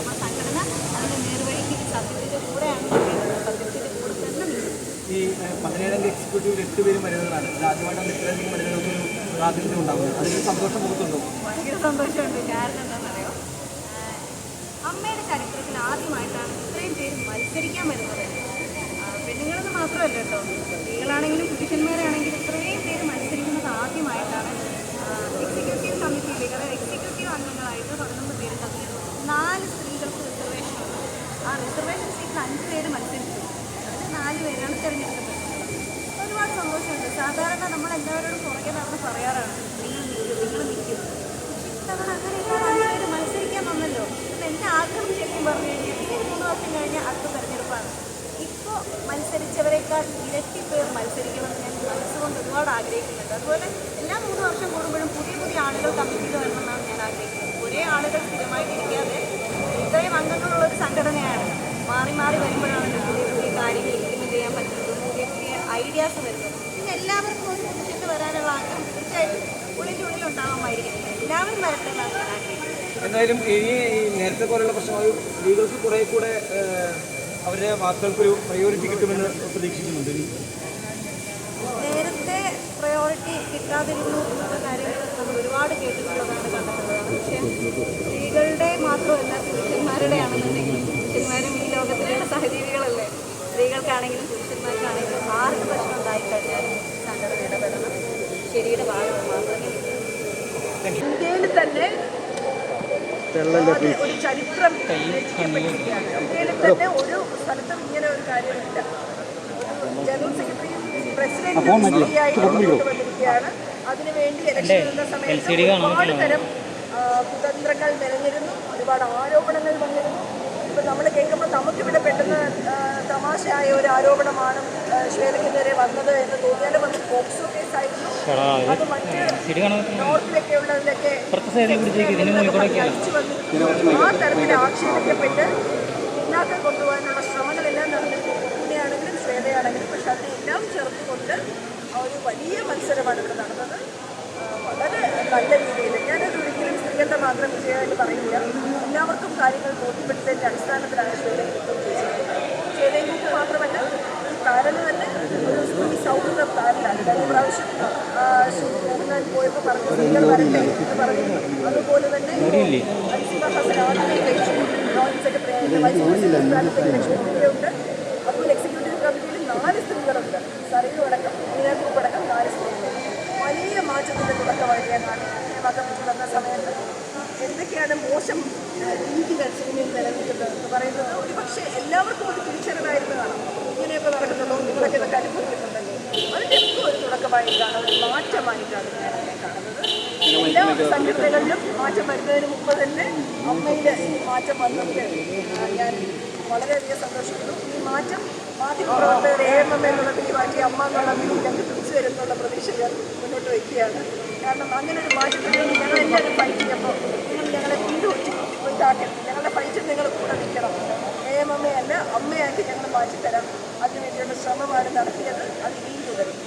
നമ്മുടെ സംഘടന അതിന്റെ നേർവഴിക്ക് സത്യത്തിന്റെ കൂടെയാണ് സത്യത്തിന്റെ കൂടെ തന്നെ ഈ പതിനേഴാം എക്സിക്യൂട്ടീവ് എട്ട് പേര് ഇത് ആദ്യമായിട്ടാണ് ഇത്രയധികം മരുന്നുകൾക്ക് ഒരു പ്രാതിനിധ്യം ഉണ്ടാകുന്നത് അതിൽ സന്തോഷം മുഖത്തുണ്ടോ? ഭയങ്കര സന്തോഷമുണ്ട്. കാരണം എന്താണെന്നറിയോ? അമ്മയുടെ ചരിത്രത്തിൽ ആദ്യമായിട്ടാണ് ഇത്രയും പേര് മത്സരിക്കാൻ വരുന്നത്. പെണ്ണുങ്ങളെന്ന് മാത്രമല്ല കേട്ടോ. സ്ത്രീകളാണെങ്കിലും പുരുഷന്മാരാണെങ്കിലും ഇത്രയും പേര് മത്സരിക്കുന്നത് ആദ്യമായിട്ടാണ് എക്സിക്യൂട്ടീവ് കമ്മിറ്റിയിലേക്ക് അതായത് എക്സിക്യൂട്ടീവ് അംഗങ്ങളായിട്ട് പതിനൊന്ന് പേര് തമ്മിൽ നാല് സ്ത്രീകൾക്ക് റിസർവേഷൻ ഉണ്ട് ആ റിസർവേഷൻ സീറ്റിൽ അഞ്ച് പേര് മത്സരിച്ചു അതിൽ നാല് ഒരുപാട് സന്തോഷമുണ്ട്. സാധാരണ നമ്മൾ എല്ലാവരോടും പുറകെ നടന്ന് പറയാറാണ് നിങ്ങൾ നിൽക്കും നിങ്ങൾ നിൽക്കും. പക്ഷെ ഇത്തവണ അങ്ങനെയൊക്കെ രണ്ടുപേര് മത്സരിക്കാൻ വന്നല്ലോ. ഇപ്പം എന്നെ ആഗ്രഹം ശരിക്കും പറഞ്ഞു കഴിഞ്ഞാൽ ഇനി മൂന്ന് വർഷം കഴിഞ്ഞ് അടുത്ത തിരഞ്ഞെടുപ്പാണ്. ഇപ്പോൾ മത്സരിച്ചവരെക്കാൾ ഇരട്ടി പേർ മത്സരിക്കണമെന്ന് ഞാൻ മനസ്സുകൊണ്ട് ഒരുപാട് ആഗ്രഹിക്കുന്നുണ്ട്. അതുപോലെ വരുന്നത്. പിന്നെ എല്ലാവർക്കും ഒരു പൊസിഷനിൽ വരാനുള്ള ആഗ്രഹം തീർച്ചയായിട്ടും ഉള്ളിന്റെ ഉള്ളിലുണ്ടാകുമായിരിക്കും എല്ലാവരും വരട്ടെ എന്നാണ് എന്തായാലും ഇനി ഈ നേരത്തെ പോലുള്ള പ്രശ്നങ്ങൾ സ്ത്രീകൾക്ക് കുറെ കൂടെ അവരുടെ വാക്കുകൾക്കൊരു പ്രയോറിറ്റി കിട്ടുമെന്ന് പ്രതീക്ഷിക്കുന്നുണ്ട്. നേരത്തെ പ്രയോറിറ്റി കിട്ടാതിരുന്നു എന്നുള്ള കാര്യങ്ങൾ നമ്മൾ ഒരുപാട് കേട്ടിട്ടുള്ളതാണ് കണ്ടെത്തുന്നത് പക്ഷേ സ്ത്രീകളുടെ മാത്രമല്ല പുരുഷന്മാരുടെ ആണെന്നുണ്ടെങ്കിലും പുരുഷന്മാരും ഈ ലോകത്തിലുള്ള സഹജീവികളല്ലേ? സ്ത്രീകൾക്കാണെങ്കിലും പുരുഷന്മാർക്കാണെങ്കിലും ആർക്ക് ഒരു ചരിത്രം രചിക്കപ്പെട്ടിരിക്കുകയാണ് ഇന്ത്യയിൽ തന്നെ ഒരു സ്ഥലത്തും ഇങ്ങനെ ഒരു കാര്യമില്ല. ജനറൽ സെക്രട്ടറി പ്രസിഡന്റ് അതിനുവേണ്ടി ഇലക്ഷൻ സമയത്ത് ഒരുപാട് തരം കുതന്ത്രങ്ങൾ നിറഞ്ഞിരുന്നു ഒരുപാട് ആരോപണങ്ങൾ വന്നിരുന്നു. ഇപ്പം നമ്മൾ കേൾക്കുമ്പോൾ നമുക്കിവിടെ പെട്ടെന്ന് തമാശയായ ഒരു ആരോപണമാണ് ആ, ശ്വേതയ്ക്ക് വന്നത് എന്ന് തോന്നിയാലും പോക്സോ കേസായിരുന്നു അത് മറ്റ് നോർത്തിലൊക്കെ ഉള്ളതിലൊക്കെ അയച്ചു വന്നിരുന്നു ആ തരത്തിൽ ആക്ഷേപിക്കപ്പെട്ട് പിന്നാക്കം കൊണ്ടുപോകാനുള്ള ശ്രമങ്ങളെല്ലാം നടന്നിട്ടുണ്ട്. ഉണ്ണിയാണെങ്കിലും ശ്വേതയാണെങ്കിലും പക്ഷെ അതിനെല്ലാം ചേർത്തുകൊണ്ട് ഒരു വലിയ മത്സരമാണ് ഇവിടെ നടന്നത്. വളരെ നല്ല രീതിയിൽ. ഞാനത് ഒരിക്കലും സ്ത്രീകളുടെ മാത്രം വിജയമായിട്ട് പറയില്ല എല്ലാവർക്കും കാര്യങ്ങൾ ബോധ്യപ്പെടുത്തതിന്റെ അടിസ്ഥാനത്തിലാണ് ശ്വേതയ്ക്ക് ശ്വേതയ്ക്ക് മാത്രമല്ല താരന് തന്നെ ഒരു സ്ത്രീ സൗഹൃദ താരനാണ് പറഞ്ഞു സ്ത്രീകൾ വരട്ടെ എന്ന് പറഞ്ഞു അതുപോലെ തന്നെ അൻസിബ ഹസൻ ആദ്യമേ സ്ഥാനത്തേക്ക് ലക്ഷ്മിയുണ്ട് അതുപോലെ എക്സിക്യൂട്ടീവ് കമ്മിറ്റിയിൽ നാല് സ്ത്രീകളുണ്ട് സറിയു അടക്കം നാല് സ്ത്രീകൾ വലിയ മാറ്റത്തിന്റെ തുടക്കമായിട്ട് ഞാൻ കാണുന്നു വന്ന സമയത്ത് എന്തൊക്കെയാണ് മോശം രീതികൾ സിനിമയിൽ നിലനിൽക്കുന്നത് എന്ന് പറയുന്നത്? ഒരു പക്ഷേ എല്ലാവർക്കും ഒരു തിരിച്ചറിവായിരുന്നതാണ് ഇങ്ങനെയൊക്കെ നടക്കുന്നുണ്ടോ? നിങ്ങളൊക്കെ ഇതൊക്കെ അനുഭവിക്കുന്നുണ്ടല്ലോ? അതിന്റെ ഒരു തുടക്കമായിട്ടാണ് ഒരു മാറ്റമായിട്ടാണ് എല്ലാ സംഘടനകളിലും മാറ്റം വരുന്നതിന് മുമ്പ് തന്നെ അമ്മയിൽ ഈ മാറ്റം വന്നതിൽ ഞാൻ വളരെയധികം സന്തോഷിക്കുന്നു. ഈ മാറ്റം മാധ്യമപ്രവർത്തകർ എ എം എം എന്നുള്ള പേര് മാറ്റി അമ്മ എന്നുള്ള പേര് ഞങ്ങൾക്ക് തിരിച്ചു വരുന്നുള്ള പ്രതീക്ഷ ഞാൻ മുന്നോട്ട് വയ്ക്കുകയാണ്. കാരണം അങ്ങനെ ഒരു മാറ്റത്തിന് വേണ്ടി ഞങ്ങൾ എല്ലാവരും ചെയ്യുമ്പോൾ നിങ്ങൾ ഞങ്ങളെ പിന്തുണച്ച് ഇതാക്കണം ഞങ്ങളുടെ ഫൈറ്റിൽ നിങ്ങൾ കൂടെ നിൽക്കണം. എ എം എം അല്ല അമ്മയാക്കി ഞങ്ങൾ മാറ്റിത്തരാം. അതിനുവേണ്ടിയുള്ള ശ്രമമാണ് നടത്തിയത്. അത് ഇനിയും തുടരും.